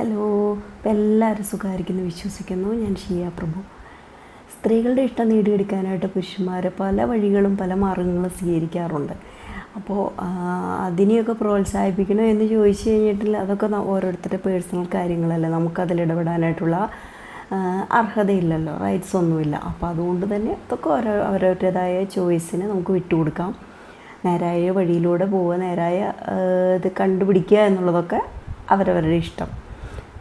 Hello ഇപ്പം എല്ലാവരും സുഖമായിരിക്കുന്നു വിശ്വസിക്കുന്നു. ഞാൻ ഷിയ പ്രഭു. സ്ത്രീകളുടെ ഇഷ്ടം നേടിയെടുക്കാനായിട്ട് പുരുഷന്മാർ പല വഴികളും പല മാർഗങ്ങളും സ്വീകരിക്കാറുണ്ട്. അപ്പോൾ അതിനെയൊക്കെ പ്രോത്സാഹിപ്പിക്കണോ എന്ന് ചോദിച്ചു കഴിഞ്ഞിട്ടില്ല. അതൊക്കെ ഓരോരുത്തരുടെ പേഴ്സണൽ കാര്യങ്ങളല്ലേ. നമുക്കതിൽ ഇടപെടാനായിട്ടുള്ള അർഹതയില്ലല്ലോ. റൈറ്റ്സ് ഒന്നുമില്ല. അപ്പോൾ അതുകൊണ്ട് തന്നെ അതൊക്കെ ഓരോ അവരവരുടേതായ ചോയ്സിന് നമുക്ക് വിട്ടുകൊടുക്കാം. നേരായ വഴിയിലൂടെ പോവുക നേരായ ഇത് കണ്ടുപിടിക്കുക എന്നുള്ളതൊക്കെ അവരവരുടെ ഇഷ്ടം.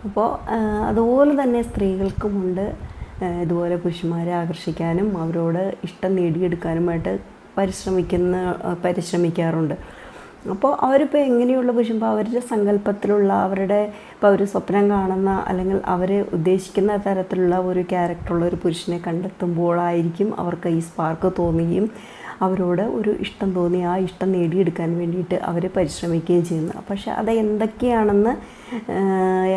അപ്പോൾ അതുപോലെ തന്നെ സ്ത്രീകൾക്കുമുണ്ട് ഇതുപോലെ പുരുഷന്മാരെ ആകർഷിക്കാനും അവരോട് ഇഷ്ടം നേടിയെടുക്കാനുമായിട്ട് പരിശ്രമിക്കുന്ന പരിശ്രമിക്കാറുണ്ട്. അപ്പോൾ അവരിപ്പോൾ എങ്ങനെയുള്ള പുരുഷന്മാർ? അവരുടെ സങ്കല്പത്തിലുള്ള അവരുടെ ഇപ്പോൾ അവർ സ്വപ്നം കാണുന്ന അല്ലെങ്കിൽ അവർ ഉദ്ദേശിക്കുന്ന തരത്തിലുള്ള ഒരു ക്യാരക്ടറുള്ള ഒരു പുരുഷനെ കണ്ടെത്തുമ്പോഴായിരിക്കും അവർക്ക് ഈ സ്പാർക്ക് തോന്നുകയും അവരോട് ഒരു ഇഷ്ടം തോന്നി ആ ഇഷ്ടം നേടിയെടുക്കാൻ വേണ്ടിയിട്ട് അവർ പരിശ്രമിക്കുകയും ചെയ്യുന്നു. പക്ഷേ അത് എന്തൊക്കെയാണെന്ന്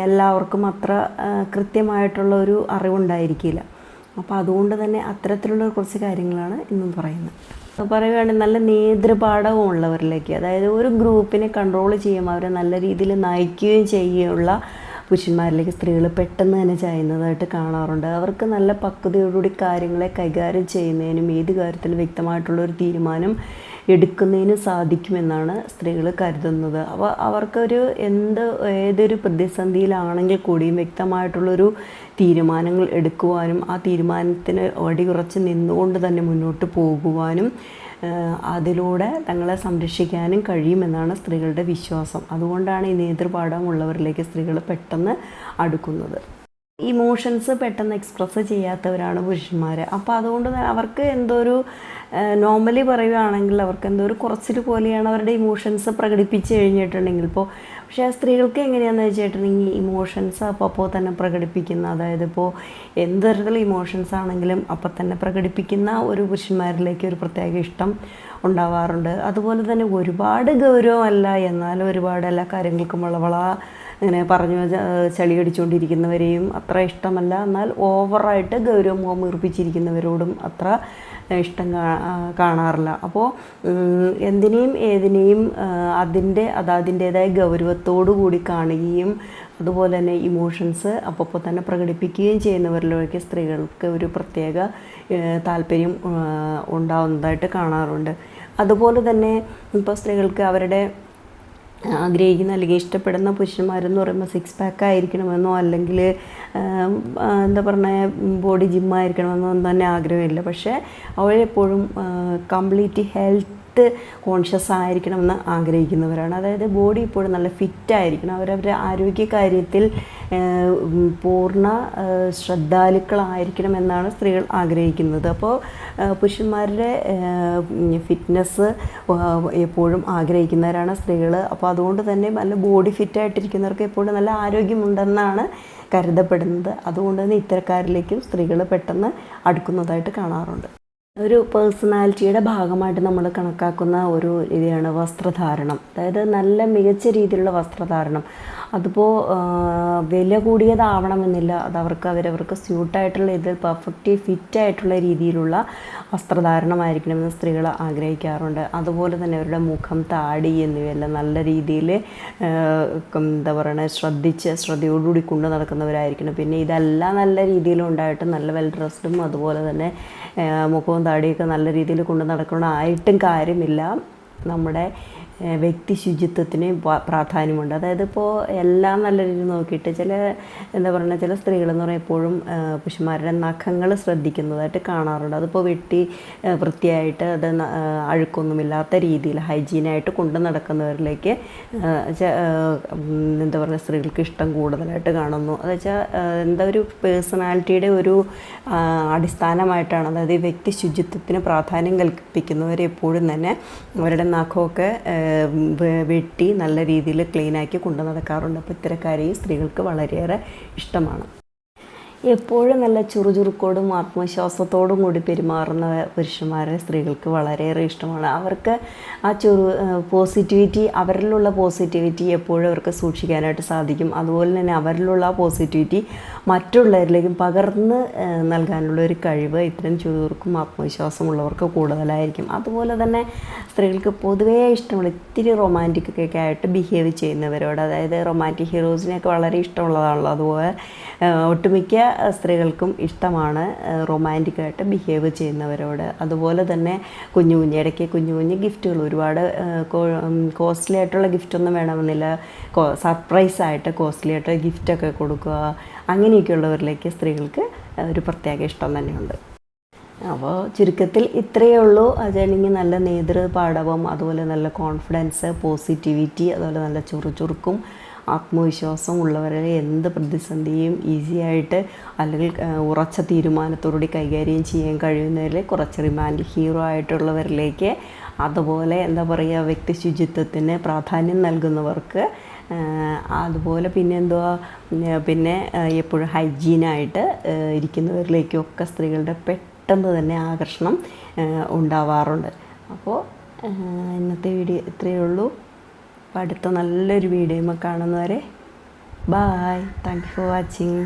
എല്ലാവർക്കും അത്ര കൃത്യമായിട്ടുള്ള ഒരു അറിവുണ്ടായിരിക്കില്ല. അപ്പോൾ അതുകൊണ്ട് തന്നെ അത്തരത്തിലുള്ള കുറച്ച് കാര്യങ്ങളാണ് ഇന്നും പറയുന്നത്. പറയുകയാണെങ്കിൽ നല്ല നേതൃപാഠവും ഉള്ളവരിലേക്ക് അതായത് ഒരു ഗ്രൂപ്പിനെ കൺട്രോൾ ചെയ്യും അവരെ നല്ല രീതിയിൽ നയിക്കുകയും ചെയ്യുകയുള്ള പുരുഷന്മാരിലേക്ക് സ്ത്രീകൾ പെട്ടെന്ന് തന്നെ ചായുന്നതായിട്ട് കാണാറുണ്ട്. അവർക്ക് നല്ല പക്വതയോടുകൂടി കാര്യങ്ങളെ കൈകാര്യം ചെയ്യുന്നതിനും ഏത് കാര്യത്തിൽ വ്യക്തമായിട്ടുള്ള ഒരു തീരുമാനം എടുക്കുന്നതിന് സാധിക്കുമെന്നാണ് സ്ത്രീകൾ കരുതുന്നത്. അപ്പോൾ അവർക്കൊരു എന്ത് ഏതൊരു പ്രതിസന്ധിയിലാണെങ്കിൽ കൂടിയും വ്യക്തമായിട്ടുള്ളൊരു തീരുമാനങ്ങൾ എടുക്കുവാനും ആ തീരുമാനത്തിന് വടി കുറച്ച് നിന്നുകൊണ്ട് തന്നെ മുന്നോട്ട് പോകുവാനും അതിലൂടെ തങ്ങളെ സംരക്ഷിക്കാനും കഴിയുമെന്നാണ് സ്ത്രീകളുടെ വിശ്വാസം. അതുകൊണ്ടാണ് ഈ നേതൃപാഠം ഉള്ളവരിലേക്ക് സ്ത്രീകൾ പെട്ടെന്ന് അടുക്കുന്നത്. ഇമോഷൻസ് പെട്ടെന്ന് എക്സ്പ്രസ് ചെയ്യാത്തവരാണ് പുരുഷന്മാർ അപ്പോൾ അതുകൊണ്ട് അവർക്ക് എന്തോ ഒരു നോർമലി പറയുകയാണെങ്കിൽ അവർക്ക് എന്തോ ഒരു കുറച്ചിൽ പോലെയാണ് അവരുടെ ഇമോഷൻസ് പ്രകടിപ്പിച്ച് കഴിഞ്ഞിട്ടുണ്ടെങ്കിൽ. ഇപ്പോൾ പക്ഷേ സ്ത്രീകൾക്ക് എങ്ങനെയാണെന്ന് വെച്ചിട്ടുണ്ടെങ്കിൽ ഇമോഷൻസ് അപ്പോൾ അപ്പോൾ തന്നെ പ്രകടിപ്പിക്കുന്ന അതായത് ഇപ്പോൾ എന്ത് തരത്തിലുള്ള ഇമോഷൻസ് ആണെങ്കിലും അപ്പോൾ തന്നെ പ്രകടിപ്പിക്കുന്ന ഒരു പുരുഷന്മാരിലേക്ക് ഒരു പ്രത്യേക ഇഷ്ടം ഉണ്ടാവാറുണ്ട്. അതുപോലെ തന്നെ ഒരുപാട് ഗൗരവമല്ല എന്നാൽ ഒരുപാട് എല്ലാ കാര്യങ്ങൾക്കും വളവള ഇങ്ങനെ പറഞ്ഞു ചളി അടിച്ചുകൊണ്ടിരിക്കുന്നവരെയും അത്ര ഇഷ്ടമല്ല. എന്നാൽ ഓവറായിട്ട് ഗൗരവം വീർപ്പിച്ചിരിക്കുന്നവരോടും അത്ര ഇഷ്ടം കാണാറില്ല. അപ്പോൾ എന്തിനേയും ഏതിനേയും അതിന്റെ അതതിന്റേതായ ഗൗരവത്തോടു കൂടി കാണുകയും അതുപോലെ തന്നെ ഇമോഷൻസ് അപ്പോൾ തന്നെ പ്രകടിപ്പിക്കുകയും ചെയ്യുന്നവരിലേക്ക് സ്ത്രീകൾക്ക് ഒരു പ്രത്യേക താല്പര്യം ഉണ്ടാവുന്നതായിട്ട് കാണാറുണ്ട്. അതുപോലെ തന്നെ ഇപ്പോൾ സ്ത്രീകൾക്ക് അവരുടെ ആഗ്രഹിക്കുന്ന അല്ലെങ്കിൽ ഇഷ്ടപ്പെടുന്ന പുരുഷന്മാരെന്ന് പറയുമ്പോൾ സിക്സ് പാക്ക് ആയിരിക്കണമെന്നോ അല്ലെങ്കിൽ എന്താ പറഞ്ഞ ബോഡി ജിമ്മായിരിക്കണമെന്നോ ഒന്നും തന്നെ ആഗ്രഹമില്ല. പക്ഷേ അവരെപ്പോഴും കംപ്ലീറ്റ് ഹെൽത്ത് കോൺഷ്യസ് ആയിരിക്കണം എന്ന് ആഗ്രഹിക്കുന്നവരാണ്. അതായത് ബോഡി ഇപ്പോഴും നല്ല ഫിറ്റായിരിക്കണം അവരവരുടെ ആരോഗ്യ കാര്യത്തിൽ പൂർണ ശ്രദ്ധാലുക്കളായിരിക്കണം എന്നാണ് സ്ത്രീകൾ ആഗ്രഹിക്കുന്നത്. അപ്പോൾ പുരുഷന്മാരുടെ ഫിറ്റ്നസ് എപ്പോഴും ആഗ്രഹിക്കുന്നവരാണ് സ്ത്രീകൾ അപ്പോൾ അതുകൊണ്ട് തന്നെ നല്ല ബോഡി ഫിറ്റായിട്ടിരിക്കുന്നവർക്ക് എപ്പോഴും നല്ല ആരോഗ്യമുണ്ടെന്നാണ് കരുതപ്പെടുന്നത്. അതുകൊണ്ട് തന്നെ ഇത്തരക്കാരിലേക്കും സ്ത്രീകൾ പെട്ടെന്ന് അടുക്കുന്നതായിട്ട് കാണാറുണ്ട്. ഒരു പേഴ്സണാലിറ്റിയുടെ ഭാഗമായിട്ട് നമ്മൾ കണക്കാക്കുന്ന ഒരു രീതിയാണ് വസ്ത്രധാരണം. അതായത് നല്ല മികച്ച രീതിയിലുള്ള വസ്ത്രധാരണം. അതിപ്പോൾ വില കൂടിയതാവണമെന്നില്ല അത് അവർക്ക് അവരവർക്ക് സ്യൂട്ടായിട്ടുള്ള ഇതിൽ പെർഫെക്റ്റ് ഫിറ്റ് ആയിട്ടുള്ള രീതിയിലുള്ള വസ്ത്രധാരണമായിരിക്കണമെന്ന് സ്ത്രീകൾ ആഗ്രഹിക്കാറുണ്ട്. അതുപോലെ തന്നെ അവരുടെ മുഖം താടി എന്നിവയെല്ലാം നല്ല രീതിയിൽ എന്താ പറയുക ശ്രദ്ധിച്ച് ശ്രദ്ധയോടുകൂടി കൊണ്ടു നടക്കുന്നവരായിരിക്കണം. പിന്നെ ഇതെല്ലാം നല്ല രീതിയിലുണ്ടായിട്ട് നല്ല വെൽ ഡ്രസ്ഡും അതുപോലെ തന്നെ മുഖവും താടിയൊക്കെ നല്ല രീതിയിൽ കൊണ്ട് നടക്കണമായിട്ടും കാര്യമില്ല. നമ്മുടെ വ്യക്തി ശുചിത്വത്തിന് പ്രാധാന്യമുണ്ട്. അതായത് ഇപ്പോൾ എല്ലാം നല്ല രീതിയിൽ നോക്കിയിട്ട് ചില എന്താ പറയുക ചില സ്ത്രീകളെന്ന് പറയുമ്പോൾ എപ്പോഴും പുരുഷന്മാരുടെ നഖങ്ങൾ ശ്രദ്ധിക്കുന്നതായിട്ട് കാണാറുണ്ട്. അതിപ്പോൾ വെട്ടി വൃത്തിയായിട്ട് അത് അഴുക്കൊന്നുമില്ലാത്ത രീതിയിൽ ഹൈജീനായിട്ട് കൊണ്ടു നടക്കുന്നവരിലേക്ക് എന്താ പറയുക സ്ത്രീകൾക്ക് ഇഷ്ടം കൂടുതലായിട്ട് കാണുന്നു. അത് വെച്ചാൽ എന്താ ഒരു പേഴ്സണാലിറ്റിയുടെ ഒരു അടിസ്ഥാനമായിട്ടാണ്. അതായത് വ്യക്തി ശുചിത്വത്തിന് പ്രാധാന്യം കൽപ്പിക്കുന്നവരെ എപ്പോഴും തന്നെ അവരുടെ നഖമൊക്കെ വെട്ടി നല്ല രീതിയിൽ ക്ലീനാക്കി കൊണ്ടു നടക്കാറുണ്ട്. അപ്പോൾ ഇത്തരക്കാരെയും സ്ത്രീകൾക്ക് വളരെയേറെ ഇഷ്ടമാണ്. എപ്പോഴും നല്ല ചുറുചുറുക്കോടും ആത്മവിശ്വാസത്തോടും കൂടി പെരുമാറുന്ന പുരുഷന്മാരെ സ്ത്രീകൾക്ക് വളരെയേറെ ഇഷ്ടമാണ്. അവർക്ക് ആ ചുറു പോസിറ്റിവിറ്റി അവരിലുള്ള പോസിറ്റിവിറ്റി എപ്പോഴും അവർക്ക് സൂക്ഷിക്കാനായിട്ട് സാധിക്കും. അതുപോലെ തന്നെ അവരിലുള്ള ആ പോസിറ്റിവിറ്റി മറ്റുള്ളവരിലേക്കും പകർന്ന് നൽകാനുള്ള ഒരു കഴിവ് ഇത്തരം ചുറുചുറുക്കും ആത്മവിശ്വാസമുള്ളവർക്ക് കൂടുതലായിരിക്കും. അതുപോലെ തന്നെ സ്ത്രീകൾക്ക് പൊതുവേ ഇഷ്ടമുള്ള ഇത്തിരി റൊമാന്റിക് ഒക്കെ ആയിട്ട് ബിഹേവ് ചെയ്യുന്നവരോട് അതായത് റൊമാന്റിക് ഹീറോസിനെയൊക്കെ വളരെ ഇഷ്ടമുള്ളതാണല്ലോ. അതുപോലെ ഒട്ടുമിക്ക സ്ത്രീകൾക്കും ഇഷ്ടമാണ് റൊമാന്റിക്കായിട്ട് ബിഹേവ് ചെയ്യുന്നവരോട്. അതുപോലെ തന്നെ കുഞ്ഞു കുഞ്ഞു ഇടയ്ക്ക് കുഞ്ഞു കുഞ്ഞു ഗിഫ്റ്റുകൾ ഒരുപാട് കോസ്റ്റ്ലി ആയിട്ടുള്ള ഗിഫ്റ്റൊന്നും വേണമെന്നില്ല. സർപ്രൈസ് ആയിട്ട് കോസ്റ്റ്ലി ആയിട്ട് ഗിഫ്റ്റൊക്കെ കൊടുക്കുക. അങ്ങനെയൊക്കെയുള്ളവരിലേക്ക് സ്ത്രീകൾക്ക് ഒരു പ്രത്യേക ഇഷ്ടം തന്നെയുണ്ട്. അപ്പോൾ ചുരുക്കത്തിൽ ഇത്രയേ ഉള്ളൂ. അതാണെങ്കിൽ നല്ല നേതൃപാടവം അതുപോലെ നല്ല കോൺഫിഡൻസ് പോസിറ്റിവിറ്റി അതുപോലെ നല്ല ചുറുചുറുക്കും ആത്മവിശ്വാസം ഉള്ളവരെ എന്ത് പ്രതിസന്ധിയും ഈസി ആയിട്ട് അല്ലെങ്കിൽ ഉറച്ച തീരുമാനത്തോടുകൂടി കൈകാര്യം ചെയ്യാൻ കഴിയുന്നവരിൽ കുറച്ച് റിമാൻഡ് ഹീറോ ആയിട്ടുള്ളവരിലേക്ക് അതുപോലെ എന്താ പറയുക വ്യക്തി ശുചിത്വത്തിന് പ്രാധാന്യം നൽകുന്നവർക്ക് അതുപോലെ പിന്നെ എന്തുവാ പിന്നെ- എപ്പോഴും ഹൈജീനായിട്ട് ഇരിക്കുന്നവരിലേക്കൊക്കെ സ്ത്രീകളുടെ പെട്ടെന്ന് തന്നെ ആകർഷണം ഉണ്ടാവാറുണ്ട്. അപ്പോൾ ഇന്നത്തെ വീഡിയോ ഇത്രയേ ഉള്ളൂ. അപ്പോൾ അടുത്ത നല്ലൊരു വീഡിയോയുമ്പോൾ കാണുന്നവരെ bye thank you for watching